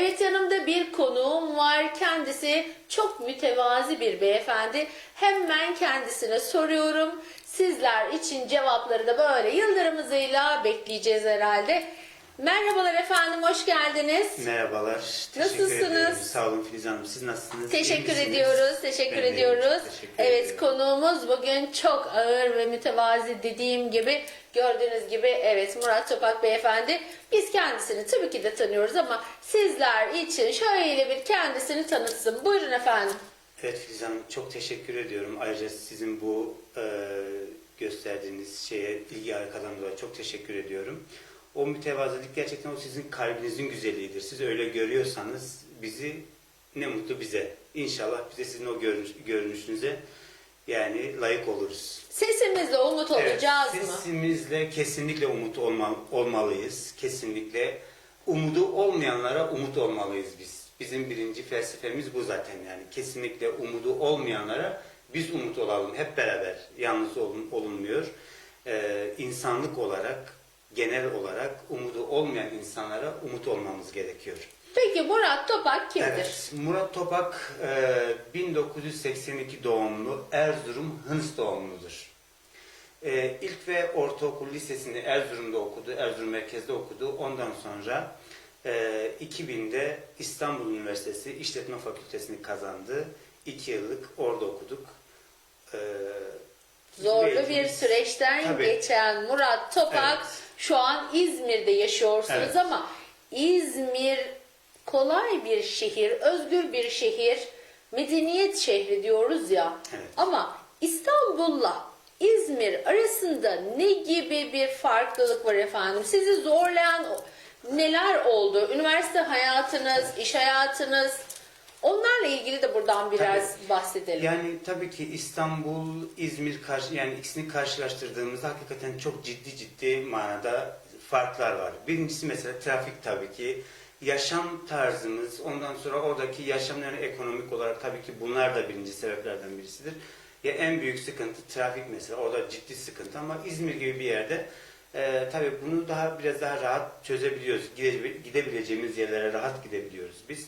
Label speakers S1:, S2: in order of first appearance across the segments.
S1: Evet yanımda bir konuğum var. Kendisi çok mütevazi bir beyefendi. Hemen kendisine soruyorum. Sizler için cevapları da böyle yıldırım hızıyla bekleyeceğiz herhalde. Merhabalar efendim, hoş geldiniz.
S2: Merhabalar.
S1: Nasılsınız?
S2: Ederim. Sağ olun Filiz Hanım. Siz nasılsınız? İyi
S1: Teşekkür
S2: misiniz?
S1: ediyoruz, teşekkür
S2: Ben de
S1: ediyoruz.
S2: teşekkür
S1: evet,
S2: ediyorum.
S1: konuğumuz bugün çok ağır ve mütevazi dediğim gibi gördüğünüz gibi evet Murat Topak beyefendi. Biz kendisini tabii ki de tanıyoruz ama sizler için şöyle bir kendisini tanıtsın. Buyurun efendim.
S2: Evet Filiz Hanım çok teşekkür ediyorum. Ayrıca sizin bu e, gösterdiğiniz şeye ilgi arkadan dolayı çok teşekkür ediyorum. O mütevazılık gerçekten o sizin kalbinizin güzelliğidir. Siz öyle görüyorsanız bizi ne mutlu bize. İnşallah bize sizin o görünüş, görünüşünüze yani layık oluruz.
S1: Sesimizle umut olacağız
S2: evet,
S1: mı?
S2: Sesimizle kesinlikle umut olma, olmalıyız. Kesinlikle umudu olmayanlara umut olmalıyız biz. Bizim birinci felsefemiz bu zaten yani. Kesinlikle umudu olmayanlara biz umut olalım hep beraber. Yalnız olun, olunmuyor. Ee, insanlık olarak, genel olarak umudu olmayan insanlara umut olmamız gerekiyor.
S1: Peki Murat Topak kimdir?
S2: Evet, Murat Topak e, 1982 doğumlu Erzurum Hıns doğumludur. E, ilk ve ortaokul lisesini Erzurum'da okudu, Erzurum merkezde okudu. Ondan sonra e, 2000'de İstanbul Üniversitesi İşletme Fakültesini kazandı. İki yıllık orada okuduk. E,
S1: Zorlu bir süreçten
S2: Tabii.
S1: geçen Murat Topak
S2: Evet.
S1: şu an İzmir'de yaşıyorsunuz
S2: Evet.
S1: ama İzmir kolay bir şehir, özgür bir şehir, medeniyet şehri diyoruz ya.
S2: Evet.
S1: Ama İstanbul'la İzmir arasında ne gibi bir farklılık var efendim? Sizi zorlayan neler oldu? Üniversite hayatınız, iş hayatınız onlarla ilgili de buradan biraz bahsedelim.
S2: Yani tabii ki İstanbul, İzmir karşı yani ikisini karşılaştırdığımızda hakikaten çok ciddi ciddi manada farklar var. Birincisi mesela trafik tabii ki yaşam tarzımız, ondan sonra oradaki yaşam yani ekonomik olarak tabii ki bunlar da birinci sebeplerden birisidir. Ya en büyük sıkıntı trafik mesela. Orada ciddi sıkıntı ama İzmir gibi bir yerde e, tabii bunu daha biraz daha rahat çözebiliyoruz. Gide- Gidebileceğimiz yerlere rahat gidebiliyoruz biz.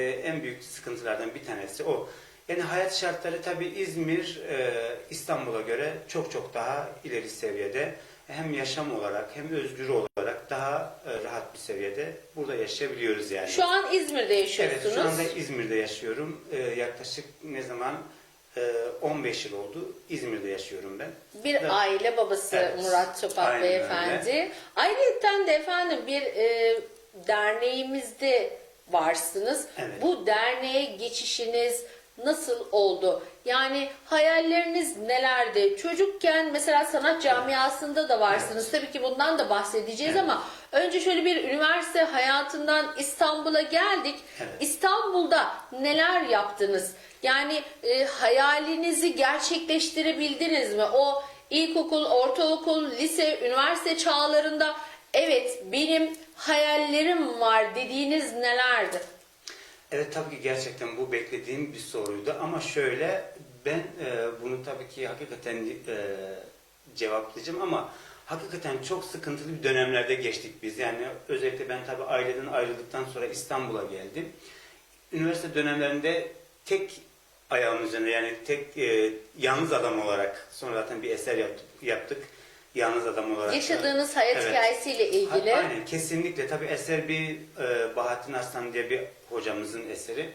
S2: E, en büyük sıkıntılardan bir tanesi o. Yani hayat şartları tabii İzmir e, İstanbul'a göre çok çok daha ileri seviyede. Hem yaşam olarak hem özgür olarak daha e, rahat bir seviyede burada yaşayabiliyoruz yani.
S1: Şu an İzmir'de yaşıyorsunuz.
S2: Evet, şu anda İzmir'de yaşıyorum. Ee, yaklaşık ne zaman? Ee, 15 yıl oldu. İzmir'de yaşıyorum ben.
S1: Bir
S2: Evet.
S1: aile babası
S2: Evet.
S1: Murat
S2: Aynen
S1: beyefendi. Ayrıca de efendim bir e, derneğimizde varsınız.
S2: Evet.
S1: Bu derneğe geçişiniz nasıl oldu? Yani hayalleriniz nelerdi? Çocukken mesela sanat camiasında da varsınız. Tabii ki bundan da bahsedeceğiz
S2: Evet.
S1: ama önce şöyle bir üniversite hayatından İstanbul'a geldik.
S2: Evet.
S1: İstanbul'da neler yaptınız? Yani e, hayalinizi gerçekleştirebildiniz mi? O ilkokul, ortaokul, lise, üniversite çağlarında evet benim hayallerim var dediğiniz nelerdi?
S2: Evet tabii ki gerçekten bu beklediğim bir soruydu ama şöyle ben e, bunu tabii ki hakikaten e, cevaplayacağım ama hakikaten çok sıkıntılı bir dönemlerde geçtik biz. Yani özellikle ben tabii aileden ayrıldıktan sonra İstanbul'a geldim. Üniversite dönemlerinde tek ayağımın üzerinde yani tek e, yalnız adam olarak sonra zaten bir eser yaptık. yaptık. Yalnız adam olarak.
S1: Yaşadığınız hayat
S2: Evet.
S1: hikayesiyle ilgili.
S2: Ha- Aynen kesinlikle tabi eser bir e, Bahattin Arslan diye bir hocamızın eseri.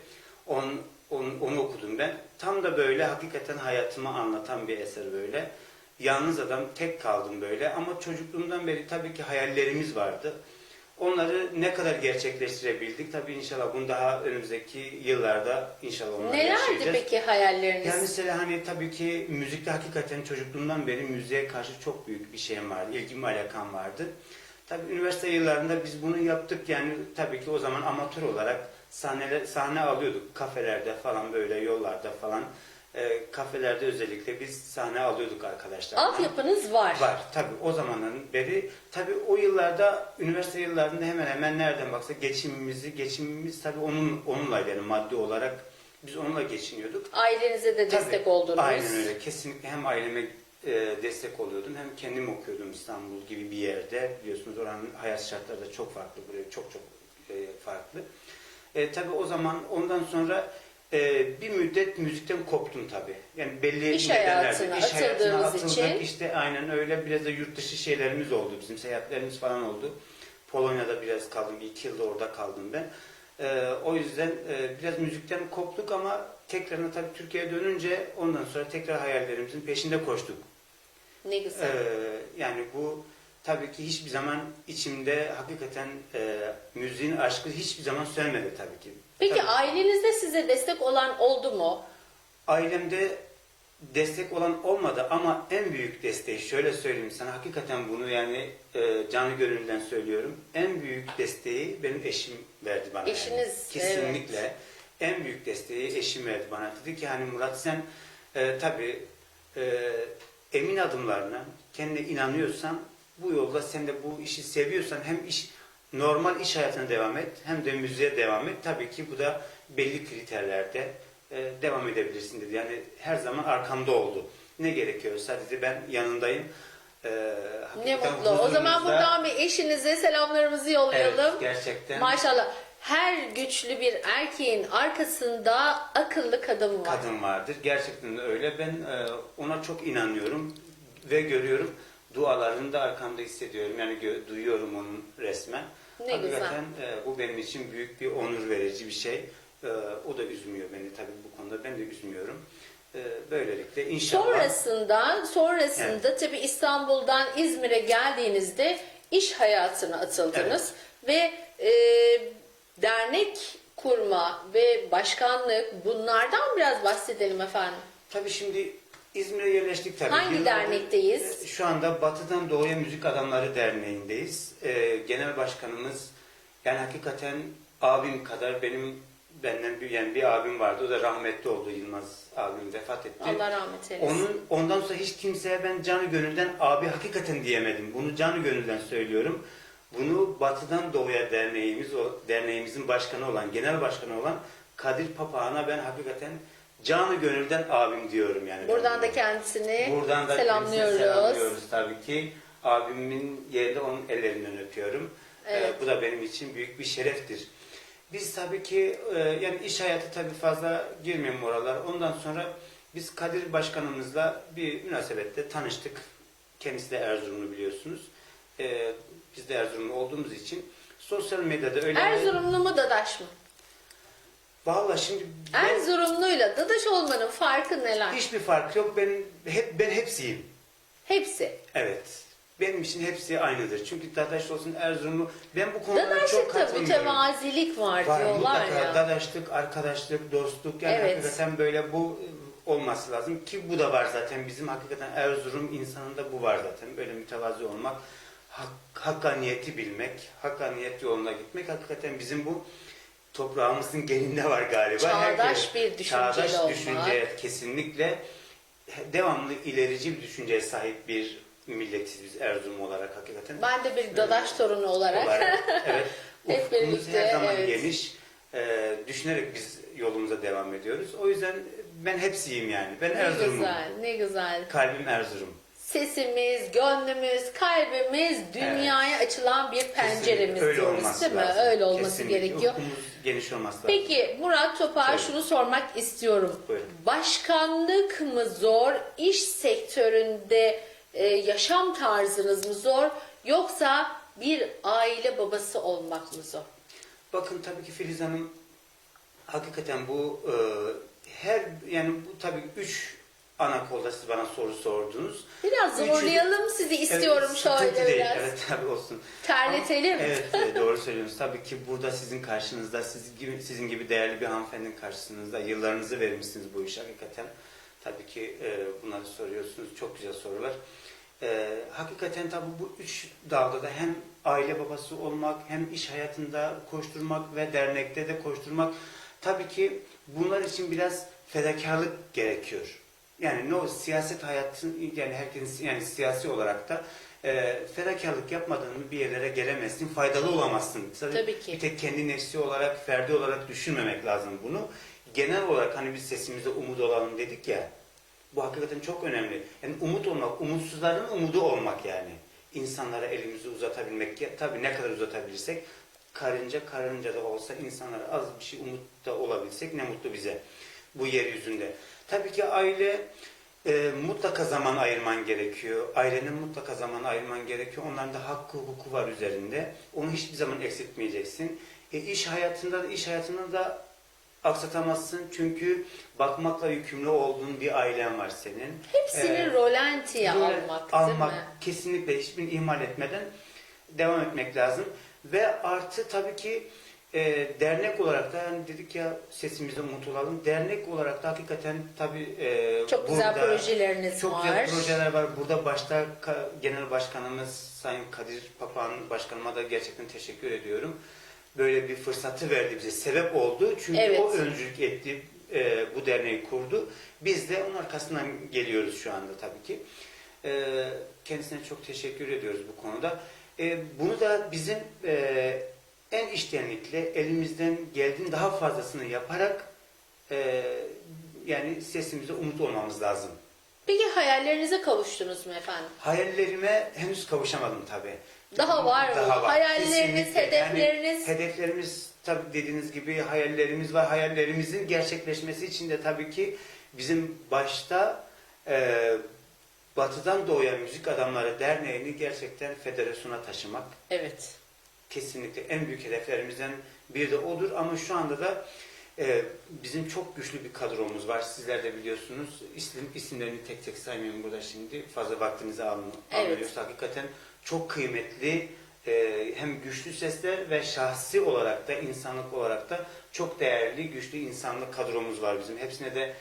S2: On, on- onu okudum ben. Tam da böyle hakikaten hayatımı anlatan bir eser böyle. Yalnız adam tek kaldım böyle ama çocukluğumdan beri tabii ki hayallerimiz vardı. Onları ne kadar gerçekleştirebildik tabii inşallah bunu daha önümüzdeki yıllarda inşallah onları
S1: Nelerdi
S2: yaşayacağız.
S1: peki hayalleriniz?
S2: Yani mesela hani tabii ki müzikte hakikaten çocukluğumdan beri müziğe karşı çok büyük bir şeyim vardı. İlgim alakam vardı. Tabii üniversite yıllarında biz bunu yaptık yani tabii ki o zaman amatör olarak sahneler, sahne alıyorduk kafelerde falan böyle yollarda falan. Ee, kafelerde özellikle biz sahne alıyorduk arkadaşlarla.
S1: Altyapınız var.
S2: Var tabii o zamandan beri tabii o yıllarda üniversite yıllarında hemen hemen nereden baksak geçimimizi geçimimiz tabii onun onunla yani maddi olarak biz onunla geçiniyorduk.
S1: Ailenize de destek
S2: Tabii,
S1: oldunuz.
S2: Aynen öyle. Kesinlikle hem aileme e, destek oluyordum hem kendim okuyordum İstanbul gibi bir yerde. Biliyorsunuz oranın hayat şartları da çok farklı. Buraya çok çok e, farklı. E, tabii o zaman ondan sonra e, bir müddet müzikten koptum tabii. Yani belli
S1: İş
S2: nedenlerle
S1: hayatına
S2: iş hayatına atıldık.
S1: için.
S2: İşte aynen öyle biraz da yurt dışı şeylerimiz oldu bizim seyahatlerimiz falan oldu. Polonya'da biraz kaldım. iki yılda orada kaldım ben. E, o yüzden e, biraz müzikten koptuk ama tekrarına tabii Türkiye'ye dönünce ondan sonra tekrar hayallerimizin peşinde koştuk.
S1: Ne güzel.
S2: Ee, yani bu tabii ki hiçbir zaman içimde hakikaten e, müziğin aşkı hiçbir zaman sönmedi tabii ki.
S1: Peki
S2: Tabii,
S1: ailenizde size destek olan oldu mu?
S2: ailemde destek olan olmadı ama en büyük desteği şöyle söyleyeyim sana hakikaten bunu yani e, canı gönülden söylüyorum. En büyük desteği benim eşim verdi bana. yani.
S1: Eşiniz,
S2: Kesinlikle. En büyük desteği eşim verdi bana. Dedi ki hani Murat sen e, tabii e, emin adımlarına kendine inanıyorsan bu yolda sen de bu işi seviyorsan hem iş normal iş hayatına devam et hem de müziğe devam et. Tabii ki bu da belli kriterlerde e, devam edebilirsin dedi. Yani her zaman arkamda oldu. Ne gerekiyorsa dedi ben yanındayım. E,
S1: Ne mutlu. O zaman buradan bir eşinize selamlarımızı yollayalım.
S2: Evet, gerçekten
S1: Maşallah. Her güçlü bir erkeğin arkasında akıllı kadın var.
S2: kadın vardır. Gerçekten de öyle. Ben e, ona çok inanıyorum ve görüyorum. Dualarını da arkamda hissediyorum. Yani duyuyorum onun resmen.
S1: Ne
S2: Hakikaten e, bu benim için büyük bir onur verici bir şey. E, o da üzmüyor beni tabii bu konuda. Ben de üzmüyorum. E, böylelikle inşallah
S1: Sonrasında, sonrasında tabii İstanbul'dan İzmir'e geldiğinizde iş hayatına atıldınız ve e, dernek kurma ve başkanlık bunlardan biraz bahsedelim efendim.
S2: Tabii şimdi İzmir'e yerleştik tabii.
S1: Hangi
S2: Yıllardır-
S1: dernekteyiz?
S2: E, Şu anda Batı'dan Doğu'ya Müzik Adamları Derneği'ndeyiz. E, genel başkanımız yani hakikaten abim kadar benim benden büyüyen bir abim vardı. O da rahmetli oldu Yılmaz abim vefat etti.
S1: Allah rahmet eylesin.
S2: Onun ondan sonra hiç kimseye ben canı gönülden abi hakikaten diyemedim. Bunu canı gönülden söylüyorum. Bunu Batı'dan Doğu'ya derneğimiz o derneğimizin başkanı olan, genel başkanı olan Kadir Papağan'a ben hakikaten canı gönülden abim diyorum yani.
S1: Buradan da kendisini
S2: Buradan da
S1: selamlıyoruz.
S2: kendisini selamlıyoruz tabii ki. Abimin yerinde onun ellerinden öpüyorum.
S1: Evet.
S2: Ee, bu da benim için büyük bir şereftir. Biz tabii ki e, yani iş hayatı tabii fazla girmiyorum oralar. Ondan sonra biz Kadir Başkanımızla bir münasebette tanıştık. Kendisi de Erzurumlu biliyorsunuz. Ee, biz de Erzurumlu olduğumuz için sosyal medyada öyle...
S1: Erzurumlu mu Dadaş mı?
S2: Vallahi şimdi ben-
S1: Erzurumluyla Dadaş olmanın farkı neler?
S2: hiçbir fark yok. Ben hep ben hepsiyim.
S1: Hepsi.
S2: Evet. Benim için hepsi aynıdır. Çünkü Dadaş olsun Erzurumlu. Ben bu konuda çok
S1: Dadaşlıkta
S2: katılmıyorum.
S1: mütevazilik var,
S2: Var
S1: diyorlar
S2: mutlaka
S1: ya.
S2: dadaşlık, arkadaşlık, dostluk yani
S1: Evet.
S2: hakikaten böyle bu e, olması lazım ki bu da var zaten bizim hakikaten Erzurum insanında bu var zaten böyle mütevazi olmak, hak, hakkaniyeti bilmek, hakkaniyet yoluna gitmek hakikaten bizim bu toprağımızın geninde var galiba.
S1: Çağdaş bir düşünceli
S2: Çağdaş
S1: olmak.
S2: düşünce kesinlikle devamlı ilerici bir düşünceye sahip bir milletiz biz Erzurum olarak hakikaten
S1: Ben de bir Dadaş torunu olarak.
S2: olarak evet,
S1: Hep birlikte,
S2: her zaman
S1: evet.
S2: geniş. Ee, düşünerek biz yolumuza devam ediyoruz. O yüzden ben hepsiyim yani. Ben
S1: ne
S2: Erzurum'um.
S1: güzel, ne güzel.
S2: Kalbim Erzurum.
S1: Sesimiz, gönlümüz, kalbimiz dünyaya açılan bir penceremiz
S2: Kesinlikle öyle
S1: diyoruz değil mi?
S2: lazım.
S1: Öyle olması
S2: Kesinlikle.
S1: gerekiyor.
S2: Ufkumuz geniş olması lazım.
S1: Peki Murat Topar
S2: Buyurun.
S1: şunu sormak istiyorum.
S2: Buyurun.
S1: Başkanlık mı zor, iş sektöründe e, yaşam tarzınız mı zor yoksa bir aile babası olmak mı zor?
S2: Bakın tabii ki Filiz Hanım hakikaten bu e, her yani bu tabii üç ana kolda siz bana soru sordunuz.
S1: Biraz zorlayalım sizi istiyorum
S2: Evet,
S1: şöyle
S2: değil.
S1: biraz.
S2: Evet tabii olsun.
S1: Terletelim.
S2: Evet e, doğru söylüyorsunuz. Tabii ki burada sizin karşınızda siz gibi, sizin gibi değerli bir hanımefendinin karşısınızda yıllarınızı vermişsiniz bu işe hakikaten. Tabii ki e, bunları soruyorsunuz. Çok güzel sorular. E, hakikaten tabii bu üç dalda da hem aile babası olmak hem iş hayatında koşturmak ve dernekte de koşturmak tabii ki bunlar için biraz fedakarlık gerekiyor. Yani ne o siyaset hayatın yani herkesin yani siyasi olarak da e, fedakarlık yapmadığın bir yerlere gelemezsin, faydalı olamazsın. Sadece
S1: Tabii ki.
S2: Bir tek kendi nefsi olarak, ferdi olarak düşünmemek lazım bunu. Genel olarak hani biz sesimizde umut olalım dedik ya. Bu hakikaten çok önemli. Yani umut olmak, umutsuzların umudu olmak yani. İnsanlara elimizi uzatabilmek, ya, tabii ne kadar uzatabilirsek karınca karınca da olsa insanlara az bir şey umut da olabilsek ne mutlu bize bu yeryüzünde. Tabii ki aile e, mutlaka zaman ayırman gerekiyor. Ailenin mutlaka zaman ayırman gerekiyor. Onların da hakkı hukuku var üzerinde. Onu hiçbir zaman eksiltmeyeceksin. E, iş hayatında da iş hayatında da aksatamazsın çünkü bakmakla yükümlü olduğun bir ailen var senin.
S1: Hepsini
S2: Ee,
S1: rolantiye almak,
S2: almak,
S1: değil mi?
S2: kesinlikle hiçbirini ihmal etmeden devam etmek lazım. Ve artı tabii ki e, dernek olarak da hani dedik ya sesimize umut olalım. Dernek olarak da hakikaten tabii e,
S1: Çok güzel
S2: burada
S1: projeleriniz
S2: çok
S1: var.
S2: güzel projeler var. Burada başta Ka- Genel Başkanımız Sayın Kadir Papağan Başkanıma da gerçekten teşekkür ediyorum. Böyle bir fırsatı verdi bize. Sebep oldu. Çünkü
S1: Evet.
S2: o öncülük etti. e, bu derneği kurdu. Biz de onun arkasından geliyoruz şu anda tabii ki. E, kendisine çok teşekkür ediyoruz bu konuda. E, bunu da bizim e, en içtenlikle elimizden geldiğin daha fazlasını yaparak e, yani sesimize umut olmamız lazım.
S1: Peki hayallerinize kavuştunuz mu efendim?
S2: Hayallerime henüz kavuşamadım tabii.
S1: Daha var mı? Hayalleriniz,
S2: Kesinlikle.
S1: hedefleriniz?
S2: Yani hedeflerimiz tabii dediğiniz gibi hayallerimiz var. Hayallerimizin gerçekleşmesi için de tabii ki bizim başta e, Batı'dan Doğuya Müzik Adamları Derneği'ni gerçekten federasyona taşımak
S1: Evet.
S2: Kesinlikle en büyük hedeflerimizden biri de odur. Ama şu anda da e, bizim çok güçlü bir kadromuz var. Sizler de biliyorsunuz. İsim, isimlerini tek tek saymayayım burada şimdi. Fazla vaktinizi alma,
S1: Evet.
S2: almıyoruz. Hakikaten çok kıymetli e, hem güçlü sesler ve şahsi olarak da insanlık olarak da çok değerli, güçlü insanlık kadromuz var bizim. Hepsine de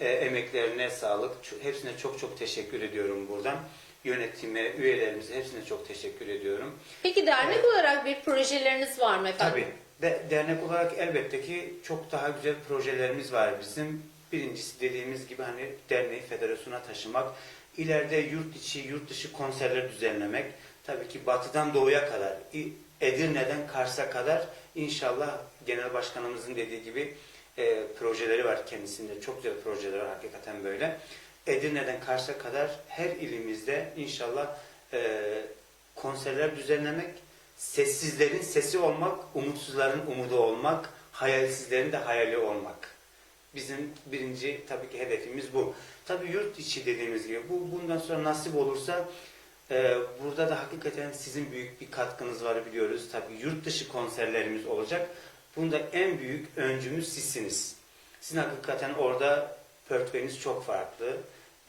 S2: e, emeklerine sağlık. Hepsine çok çok teşekkür ediyorum buradan. Yönetime, üyelerimize hepsine çok teşekkür ediyorum.
S1: Peki dernek
S2: Evet.
S1: olarak bir projeleriniz var mı efendim?
S2: Tabii. De, dernek olarak elbette ki çok daha güzel projelerimiz var bizim. Birincisi dediğimiz gibi hani derneği federasyona taşımak, ileride yurt içi, yurt dışı konserler düzenlemek, tabii ki batıdan doğuya kadar, Edirne'den Kars'a kadar inşallah genel başkanımızın dediği gibi e, projeleri var kendisinde. Çok güzel projeler var hakikaten böyle. Edirne'den Kars'a kadar her ilimizde inşallah e, konserler düzenlemek, sessizlerin sesi olmak, umutsuzların umudu olmak, hayalsizlerin de hayali olmak. Bizim birinci tabii ki hedefimiz bu. Tabii yurt içi dediğimiz gibi bu bundan sonra nasip olursa e, burada da hakikaten sizin büyük bir katkınız var biliyoruz. Tabii yurt dışı konserlerimiz olacak. Bunda en büyük öncümüz sizsiniz. Sizin hakikaten orada portföyünüz çok farklı.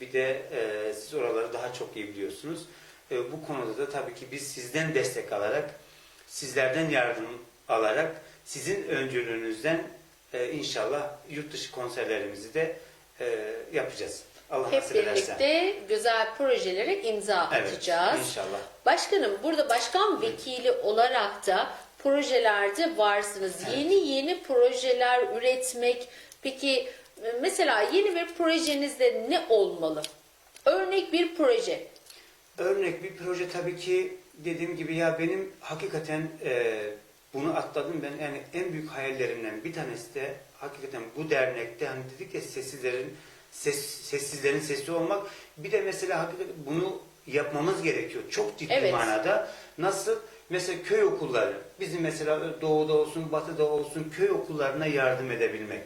S2: Bir de e, siz oraları daha çok iyi biliyorsunuz. E, bu konuda da tabii ki biz sizden destek alarak, sizlerden yardım alarak, sizin öncülüğünüzden e, inşallah yurt dışı konserlerimizi de e, yapacağız. Allah
S1: Hep
S2: nasip ederse.
S1: birlikte güzel projelere imza
S2: Evet,
S1: atacağız.
S2: inşallah.
S1: Başkanım burada başkan vekili olarak da projelerde varsınız. Yeni yeni projeler üretmek. Peki mesela yeni bir projenizde ne olmalı? Örnek bir proje.
S2: Örnek bir proje tabii ki dediğim gibi ya benim hakikaten e, bunu atladım ben yani en büyük hayallerimden bir tanesi de hakikaten bu dernekte hani dedik ya sessizlerin ses, sessizlerin sesi olmak bir de mesela hakikaten bunu yapmamız gerekiyor çok ciddi
S1: Evet.
S2: manada nasıl mesela köy okulları bizim mesela doğuda olsun batıda olsun köy okullarına yardım edebilmek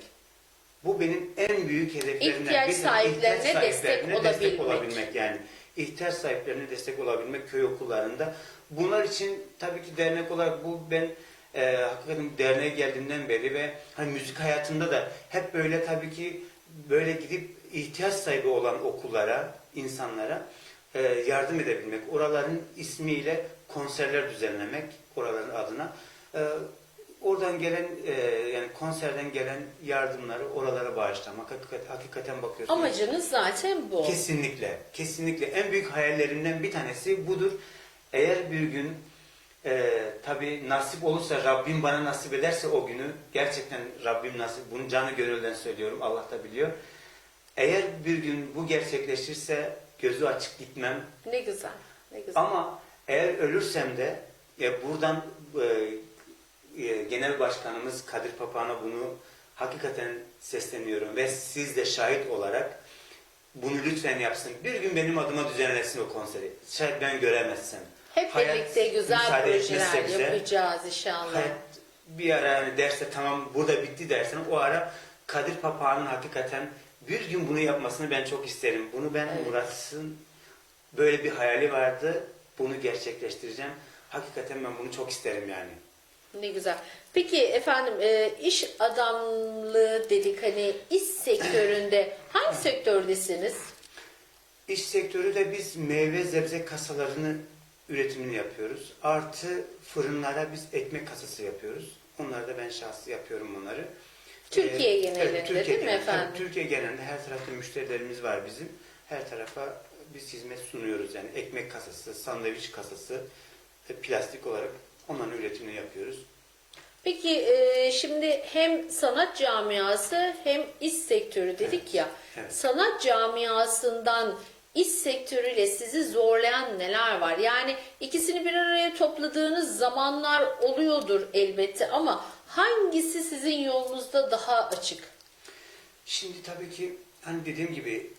S2: bu benim en büyük hedeflerimden
S1: İhtiyaç
S2: bir tanesi.
S1: sahiplerine
S2: İhtiyaç
S1: destek
S2: sahiplerine destek
S1: olabilmek.
S2: olabilmek yani ihtiyaç sahiplerine destek olabilmek köy okullarında. Bunlar için tabii ki dernek olarak bu ben e, hakikaten derneğe geldiğimden beri ve hani müzik hayatında da hep böyle tabii ki böyle gidip ihtiyaç sahibi olan okullara, insanlara e, yardım edebilmek. Oraların ismiyle konserler düzenlemek oraların adına. E, oradan gelen e, yani konserden gelen yardımları oralara bağışlamak. Hakikat, hakikaten bakıyorsunuz.
S1: Amacınız zaten bu.
S2: Kesinlikle, kesinlikle. En büyük hayallerimden bir tanesi budur. Eğer bir gün e, tabi nasip olursa, Rabbim bana nasip ederse o günü, gerçekten Rabbim nasip, bunu canı gönülden söylüyorum, Allah da biliyor. Eğer bir gün bu gerçekleşirse gözü açık gitmem.
S1: Ne güzel. Ne güzel.
S2: Ama eğer ölürsem de e, buradan e, e, Genel Başkanımız Kadir Papağan'a bunu hakikaten sesleniyorum ve siz de şahit olarak bunu lütfen yapsın. Bir gün benim adıma düzenlesin o konseri. Şayet ben göremezsem.
S1: Hep
S2: hayat
S1: birlikte güzel projeler
S2: bize,
S1: yapacağız inşallah.
S2: hayat bir ara yani derse tamam burada bitti dersen o ara Kadir Papağan'ın hakikaten bir gün bunu yapmasını ben çok isterim. Bunu ben
S1: Evet.
S2: Murat'ın böyle bir hayali vardı. Bunu gerçekleştireceğim. Hakikaten ben bunu çok isterim yani.
S1: Ne güzel. Peki efendim e, iş adamlığı dedik hani iş sektöründe hangi sektördesiniz?
S2: İş sektörü de biz meyve zebze kasalarını üretimini yapıyoruz. Artı fırınlara biz ekmek kasası yapıyoruz. Onları da ben şahsi yapıyorum bunları.
S1: Türkiye
S2: Ee,
S1: genelinde değil mi
S2: genelinde,
S1: efendim?
S2: Türkiye genelinde her tarafta müşterilerimiz var bizim. Her tarafa biz hizmet sunuyoruz yani ekmek kasası, sandviç kasası, e, plastik olarak onların üretimini yapıyoruz.
S1: Peki e, şimdi hem sanat camiası hem iş sektörü dedik
S2: Evet,
S1: ya.
S2: evet.
S1: Sanat camiasından iş sektörüyle sizi zorlayan neler var? Yani ikisini bir araya topladığınız zamanlar oluyordur elbette ama hangisi sizin yolunuzda daha açık?
S2: Şimdi tabii ki hani dediğim gibi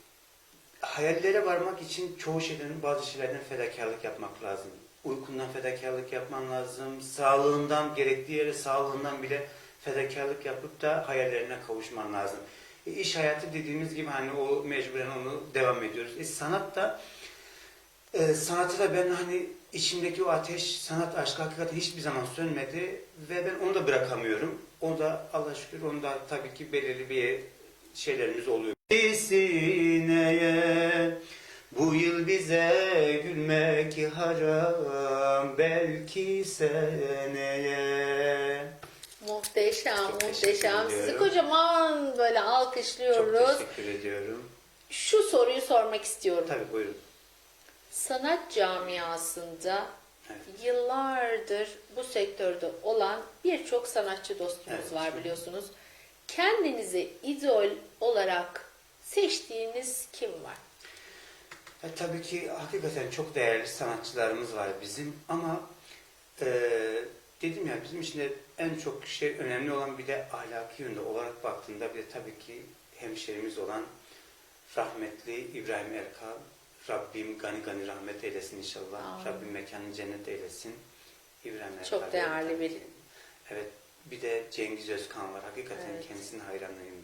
S2: hayallere varmak için çoğu şeylerin bazı şeylerden fedakarlık yapmak lazım. Uykundan fedakarlık yapman lazım. Sağlığından gerektiği yere sağlığından bile fedakarlık yapıp da hayallerine kavuşman lazım. E, iş hayatı dediğimiz gibi hani o mecburen onu devam ediyoruz. E, sanat da e, sanatı da ben hani içimdeki o ateş, sanat aşkı hakikaten hiçbir zaman sönmedi ve ben onu da bırakamıyorum. O da Allah şükür onu da tabii ki belirli bir şeylerimiz oluyor. Sineye bu yıl bize gülmek haram belki seneye.
S1: Muhteşem,
S2: Çok
S1: muhteşem. Sizi kocaman böyle
S2: Çok
S1: alkışlıyoruz.
S2: teşekkür ediyorum.
S1: Şu soruyu sormak istiyorum.
S2: Tabii buyurun.
S1: Sanat camiasında
S2: Evet.
S1: yıllardır bu sektörde olan birçok sanatçı dostumuz
S2: Evet.
S1: var biliyorsunuz. Kendinizi idol olarak seçtiğiniz kim var?
S2: E, tabii ki hakikaten çok değerli sanatçılarımız var bizim ama e, dedim ya bizim için de en çok şey önemli olan bir de ahlaki yönde olarak baktığında bir de tabii ki hemşerimiz olan rahmetli İbrahim Erkal Rabbim gani gani rahmet eylesin inşallah.
S1: Amin.
S2: Rabbim mekanını cennet eylesin. İbrahim Erkal.
S1: Çok değerli bir-.
S2: Evet. Bir de Cengiz Özkan var. Hakikaten
S1: Evet.
S2: kendisine hayranıyım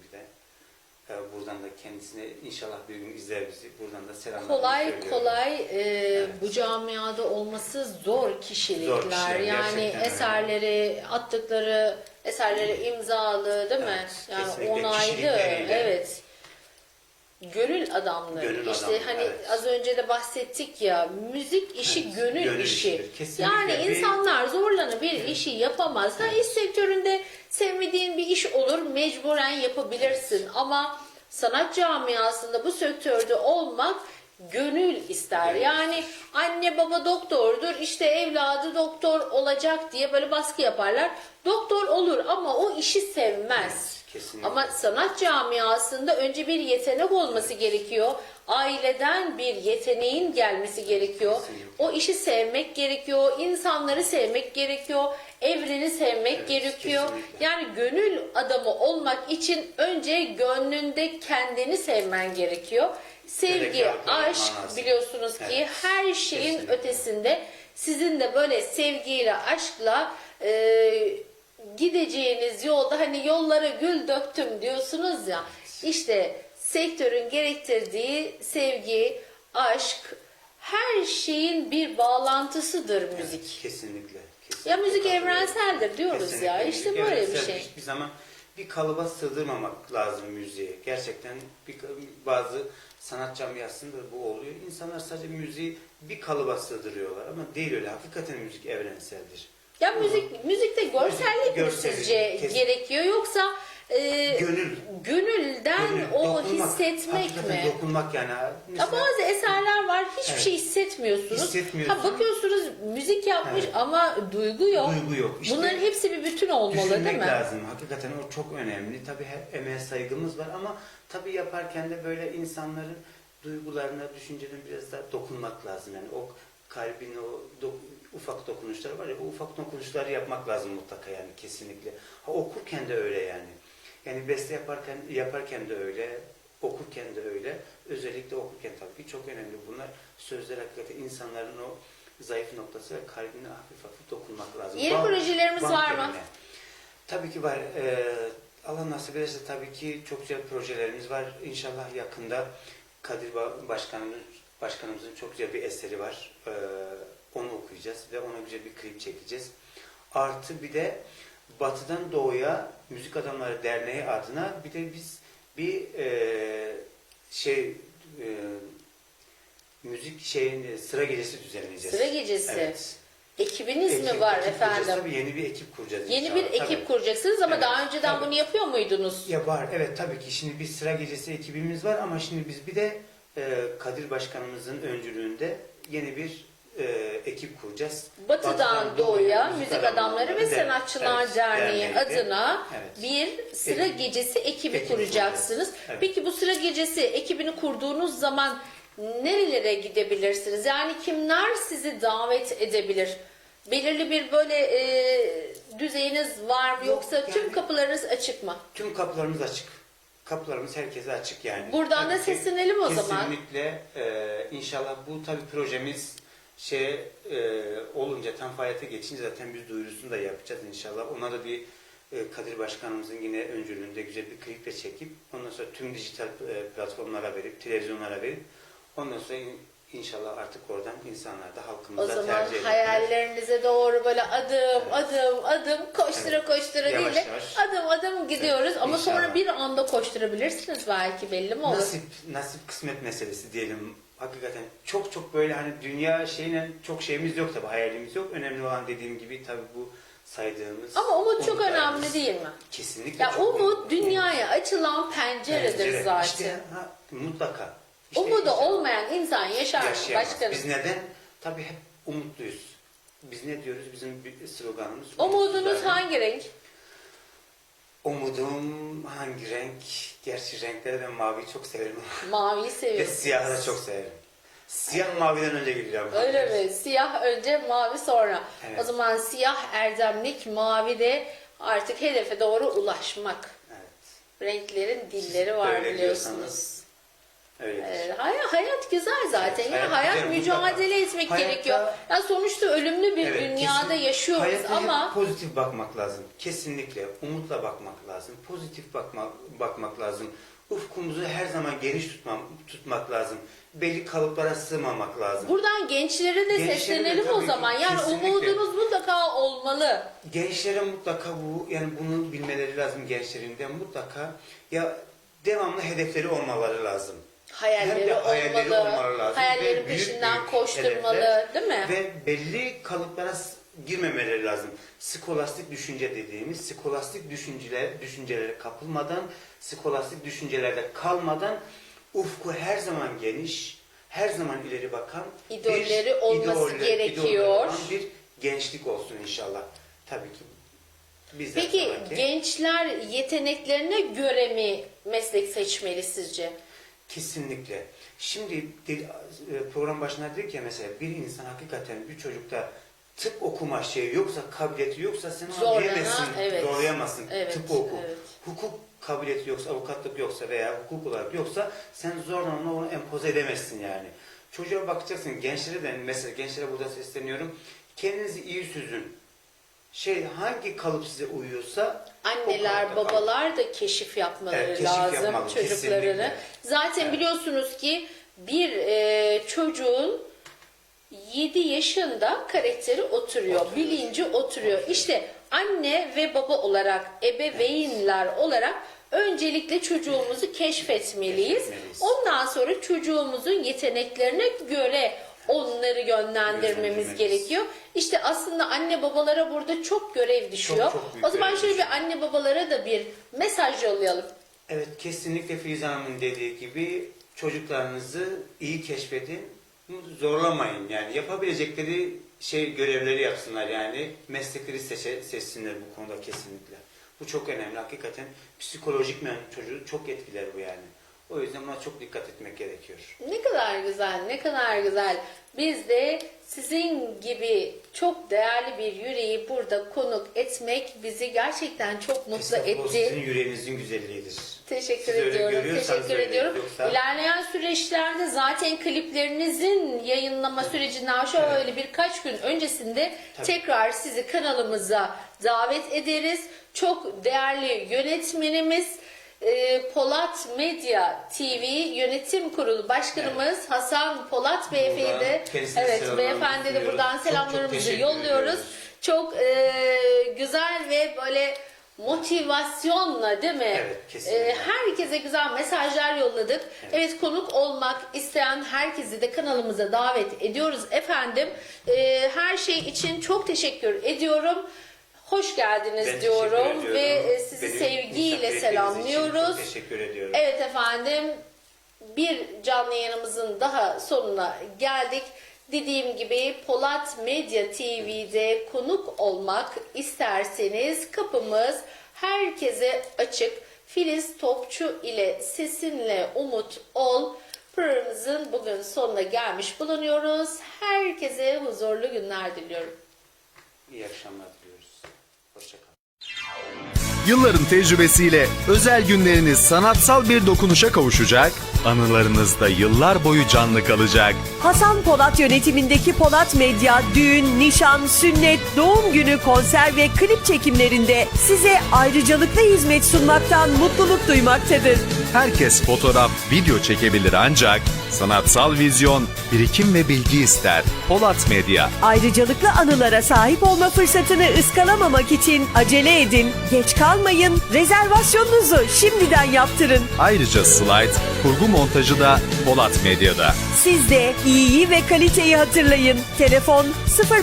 S2: buradan da kendisine inşallah bir gün izler bizi. Buradan da selamlar
S1: Kolay
S2: söylüyorum.
S1: kolay e,
S2: Evet.
S1: bu camiada olması zor kişilikler.
S2: Zor kişiler,
S1: yani
S2: gerçekten öyle.
S1: eserleri attıkları eserleri imzalı değil mi?
S2: Evet,
S1: yani onaylı. Evet. Gönül adamları.
S2: Gönül
S1: işte
S2: adamları,
S1: hani
S2: evet.
S1: az önce de bahsettik ya müzik işi
S2: Evet,
S1: gönül,
S2: gönül
S1: işi.
S2: işidir. Kesinlikle
S1: Yani
S2: bir-
S1: insanlar zorlanır bir işi yapamaz. Ha iş sektöründe sevmediğin bir iş olur mecburen yapabilirsin ama sanat camiasında bu sektörde olmak gönül ister.
S2: Evet.
S1: Yani anne baba doktordur işte evladı doktor olacak diye böyle baskı yaparlar. Doktor olur ama o işi sevmez.
S2: Evet, kesinlikle.
S1: Ama sanat camiasında önce bir yetenek olması gerekiyor. Aileden bir yeteneğin gelmesi gerekiyor.
S2: Kesinlikle.
S1: O işi sevmek gerekiyor. insanları sevmek gerekiyor. Evreni sevmek
S2: Evet,
S1: gerekiyor.
S2: kesinlikle.
S1: Yani gönül adamı olmak için önce gönlünde kendini sevmen gerekiyor. Sevgi, aşk biliyorsunuz ki
S2: Evet,
S1: her şeyin
S2: kesinlikle.
S1: ötesinde sizin de böyle sevgiyle, aşkla e, gideceğiniz yolda hani yollara gül döktüm diyorsunuz ya. İşte sektörün gerektirdiği sevgi, aşk, her şeyin bir bağlantısıdır müzik.
S2: Kesinlikle. kesinlikle
S1: Ya müzik evrenseldir diyoruz ya.
S2: Kesinlikle.
S1: İşte
S2: Müzik
S1: böyle bir şey.
S2: Hiçbir zaman bir kalıba sığdırmamak lazım müziği. Gerçekten bir, bazı sanat camiasında bu oluyor. İnsanlar sadece müziği bir kalıba sığdırıyorlar ama değil öyle. Hakikaten müzik evrenseldir.
S1: Ya müzik müzikte görsellik mi
S2: Görsellik,
S1: sizce
S2: kesin.
S1: gerekiyor yoksa e,
S2: Gönül.
S1: gönülden
S2: Gönül,
S1: o
S2: dokunmak,
S1: hissetmek
S2: hakikaten
S1: mi?
S2: dokunmak yani.
S1: Ya
S2: Mesela-
S1: bazı eserler var hiçbir
S2: Evet.
S1: şey hissetmiyorsunuz.
S2: Hissetmiyorsun.
S1: Ha bakıyorsunuz müzik yapmış
S2: Evet.
S1: ama duygu yok.
S2: Duygu yok. İşte
S1: Bunların hepsi bir bütün olmalı
S2: Düşünmek
S1: değil mi?
S2: lazım. Hakikaten o çok önemli. Tabii hep emeğe saygımız var ama tabii yaparken de böyle insanların duygularına, düşüncelerine biraz daha dokunmak lazım. Yani o kalbin o dok- ufak dokunuşları var ya, o ufak dokunuşları yapmak lazım mutlaka yani kesinlikle. Ha, okurken de öyle yani. Yani beste yaparken yaparken de öyle, okurken de öyle. Özellikle okurken tabii ki çok önemli bunlar. Sözler hakikaten insanların o zayıf noktası ve kalbine hafif hafif dokunmak lazım.
S1: Yeni projelerimiz
S2: bam
S1: var mı?
S2: Tabii ki var. Ee, Allah nasip ederse tabii ki çok güzel projelerimiz var. İnşallah yakında Kadir Ba- Başkanımız, Başkanımızın çok güzel bir eseri var. Ee, onu okuyacağız ve ona güzel bir klip çekeceğiz. Artı bir de Batı'dan Doğu'ya Müzik Adamları Derneği adına bir de biz bir e, şey e, müzik şeyin sıra gecesi düzenleyeceğiz.
S1: Sıra gecesi.
S2: Evet.
S1: Ekibiniz
S2: Ekip-
S1: mi var
S2: ekip
S1: efendim?
S2: tabii, yeni bir ekip kuracağız
S1: Yeni
S2: inşallah.
S1: bir ekip
S2: Tabii.
S1: kuracaksınız ama
S2: Evet,
S1: daha önceden
S2: tabii.
S1: bunu yapıyor muydunuz?
S2: Ya var evet tabii ki şimdi bir sıra gecesi ekibimiz var ama şimdi biz bir de e, Kadir Başkanımızın öncülüğünde yeni bir e, ekip kuracağız.
S1: Batı'dan Doğu'ya Müzik Adamları ve Sanatçılar
S2: evet,
S1: Derneği
S2: Derneği'de.
S1: adına
S2: Evet.
S1: bir sıra
S2: Ekip-
S1: gecesi ekibi
S2: ekip
S1: kuracaksınız.
S2: Evet.
S1: Peki bu sıra gecesi ekibini kurduğunuz zaman nerelere gidebilirsiniz? Yani kimler sizi davet edebilir? Belirli bir böyle e, düzeyiniz var mı
S2: Yok,
S1: yoksa tüm
S2: yani-
S1: kapılarınız açık mı?
S2: Tüm kapılarımız açık. Kapılarımız herkese açık yani.
S1: Buradan da
S2: Tabii ki
S1: seslenelim o zaman.
S2: Kesinlikle e, inşallah bu tabii projemiz şey e, olunca tam faaliyete geçince zaten biz duyurusunu da yapacağız inşallah. Ona da bir e, Kadir Başkanımızın yine öncülüğünde güzel bir kliple çekip ondan sonra tüm dijital e, platformlara verip televizyonlara verip ondan sonra in- inşallah artık oradan insanlar da
S1: O
S2: halkımıza
S1: zaman
S2: tercih ederler.
S1: hayallerinize doğru böyle adım
S2: Evet.
S1: adım adım koştura
S2: Evet.
S1: koştura
S2: Yavaş
S1: değil de
S2: yavaş.
S1: adım adım gidiyoruz ama
S2: İnşallah.
S1: sonra bir anda koşturabilirsiniz belki belli mi olur?
S2: Nasip, nasip kısmet meselesi diyelim. Hakikaten çok çok böyle hani dünya şeyine çok şeyimiz yok tabii hayalimiz yok. Önemli olan dediğim gibi tabii bu saydığımız.
S1: Ama umut çok önemli değil mi?
S2: Kesinlikle.
S1: Ya
S2: çok
S1: umut dünyaya açılan penceredir
S2: Pencere.
S1: zaten.
S2: İşte, ha, mutlaka. İşte
S1: Umudu
S2: inşallah
S1: olmayan insan yaşar mı başkanım?
S2: Biz neden? Tabii hep umutluyuz. Biz ne diyoruz? Bizim bir sloganımız.
S1: Umudunuz hangi renk?
S2: Umudum hangi renk? Gerçi renkleri ben maviyi çok severim.
S1: Maviyi
S2: Ve
S1: seviyorum.
S2: siyahı da çok severim. Siyah maviden önce geliyorum.
S1: Öyle mi? Siyah önce mavi sonra.
S2: Evet.
S1: O zaman siyah erdemlik mavi de artık hedefe doğru ulaşmak.
S2: Evet.
S1: Renklerin dilleri var
S2: Öyle
S1: biliyorsunuz.
S2: diyorsanız Öyledir.
S1: Ee, hayat, hayat güzel zaten.
S2: Evet,
S1: ya
S2: hayat
S1: hayat
S2: güzel,
S1: mücadele
S2: mutlaka.
S1: etmek
S2: Hayatta-
S1: gerekiyor. Ya sonuçta ölümlü bir
S2: Evet,
S1: dünyada
S2: kesin-
S1: yaşıyoruz
S2: Hayata
S1: ama
S2: pozitif bakmak lazım. Kesinlikle. Umutla bakmak lazım. Pozitif bakmak, bakmak lazım. Ufkumuzu her zaman geniş tutmam, tutmak lazım. Belli kalıplara sığmamak lazım.
S1: buradan gençlere de
S2: Gençlere de
S1: seslenelim o
S2: tabii ki,
S1: zaman. Yani
S2: kesinlikle.
S1: umudunuz mutlaka olmalı.
S2: Gençlere mutlaka bu yani bunu bilmeleri lazım gençlerin de mutlaka ya devamlı hedefleri olmaları lazım.
S1: Hayalleri,
S2: de hayalleri
S1: olmalı.
S2: lazım.
S1: Hayallerin
S2: büyük
S1: peşinden
S2: büyük
S1: koşturmalı,
S2: hedefler
S1: değil mi?
S2: Ve belli kalıplara girmemeleri lazım. Skolastik düşünce dediğimiz skolastik düşünceler düşüncelere kapılmadan, skolastik düşüncelerde kalmadan ufku her zaman geniş, her zaman ileri bakan
S1: İdolleri olması gerekiyor.
S2: olan bir gençlik olsun inşallah. Tabii ki bizden
S1: Peki
S2: sonraki-
S1: gençler yeteneklerine göre mi meslek seçmeli sizce?
S2: Kesinlikle. Şimdi e, program başında dedik ya mesela bir insan hakikaten bir çocukta tıp okuma şeyi yoksa kabiliyeti yoksa sen
S1: Zorlana,
S2: diyemezsin,
S1: evet.
S2: zorlayamazsın.
S1: Evet,
S2: tıp oku.
S1: evet.
S2: Hukuk kabiliyeti yoksa, avukatlık yoksa veya hukuk olarak yoksa sen zorla ona onu empoze edemezsin yani. Çocuğa bakacaksın, gençlere de mesela gençlere burada sesleniyorum. Kendinizi iyi süzün. Şey hangi kalıp size uyuyorsa
S1: Anneler, babalar da keşif yapmaları
S2: Evet, keşif
S1: lazım
S2: yapmalı,
S1: çocuklarını.
S2: kesinlikle.
S1: Zaten
S2: Evet.
S1: biliyorsunuz ki bir e, çocuğun 7 yaşında karakteri oturuyor,
S2: Oturuyor.
S1: bilinci oturuyor. İşte anne ve baba olarak, ebeveynler olarak öncelikle çocuğumuzu keşfetmeliyiz.
S2: Keşfetmeliyiz.
S1: Ondan sonra çocuğumuzun yeteneklerine göre onları yönlendirmemiz gerekiyor. İşte aslında anne babalara burada çok görev düşüyor.
S2: çok büyük
S1: o zaman şöyle bir anne babalara da bir mesaj yollayalım.
S2: Evet kesinlikle Filiz Hanım'ın dediği gibi çocuklarınızı iyi keşfedin. Zorlamayın yani yapabilecekleri şey görevleri yapsınlar yani meslekleri seçe, seçsinler bu konuda kesinlikle. Bu çok önemli hakikaten psikolojik çocuğu çok etkiler bu yani. O yüzden buna çok dikkat etmek gerekiyor.
S1: Ne kadar güzel, ne kadar güzel. Biz de sizin gibi çok değerli bir yüreği burada konuk etmek bizi gerçekten çok mutlu
S2: Estağfurullah,
S1: etti.
S2: Sizin yüreğinizin güzelliğidir.
S1: Teşekkür
S2: Siz
S1: ediyorum. Teşekkür ediyorum.
S2: Yoksa-
S1: İlerleyen süreçlerde zaten kliplerinizin yayınlama sürecinden şöyle birkaç gün öncesinde
S2: Tabii.
S1: tekrar sizi kanalımıza davet ederiz. Çok değerli yönetmenimiz e, Polat Medya TV Yönetim Kurulu Başkanımız Hasan Polat Beyefendi. Evet, beyefendi de buradan
S2: Çok çok
S1: selamlarımızı
S2: teşekkür
S1: yolluyoruz.
S2: ediyoruz.
S1: Çok e, güzel ve böyle motivasyonla değil mi?
S2: Evet, kesinlikle.
S1: E, herkese güzel mesajlar yolladık. Evet. konuk olmak isteyen herkesi de kanalımıza davet ediyoruz efendim. E, her şey için çok teşekkür ediyorum. Hoş geldiniz
S2: Ben
S1: diyorum ve e, sizi
S2: Beni
S1: sevgiyle selamlıyoruz.
S2: Teşekkür ediyorum.
S1: Evet efendim bir canlı yayınımızın daha sonuna geldik. Dediğim gibi Polat Medya TV'de konuk olmak isterseniz kapımız herkese açık. Filiz Topçu ile Sesinle Umut Ol programımızın bugün sonuna gelmiş bulunuyoruz. Herkese huzurlu günler diliyorum.
S2: İyi akşamlar. Hoşçakalın.
S3: Yılların tecrübesiyle özel günleriniz sanatsal bir dokunuşa kavuşacak, anılarınızda yıllar boyu canlı kalacak.
S4: Hasan Polat yönetimindeki Polat Medya düğün, nişan, sünnet, doğum günü, konser ve klip çekimlerinde size ayrıcalıklı hizmet sunmaktan mutluluk duymaktadır.
S3: Herkes fotoğraf, video çekebilir ancak sanatsal vizyon, birikim ve bilgi ister. Polat Medya.
S4: Ayrıcalıklı anılara sahip olma fırsatını ıskalamamak için acele edin, geç kalmayın, rezervasyonunuzu şimdiden yaptırın.
S3: Ayrıca slide, kurgu montajı da Polat Medya'da.
S4: Siz de iyiyi ve kaliteyi hatırlayın. Telefon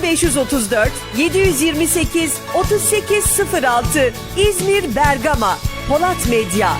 S4: 0534 728 3806 İzmir Bergama Polat Medya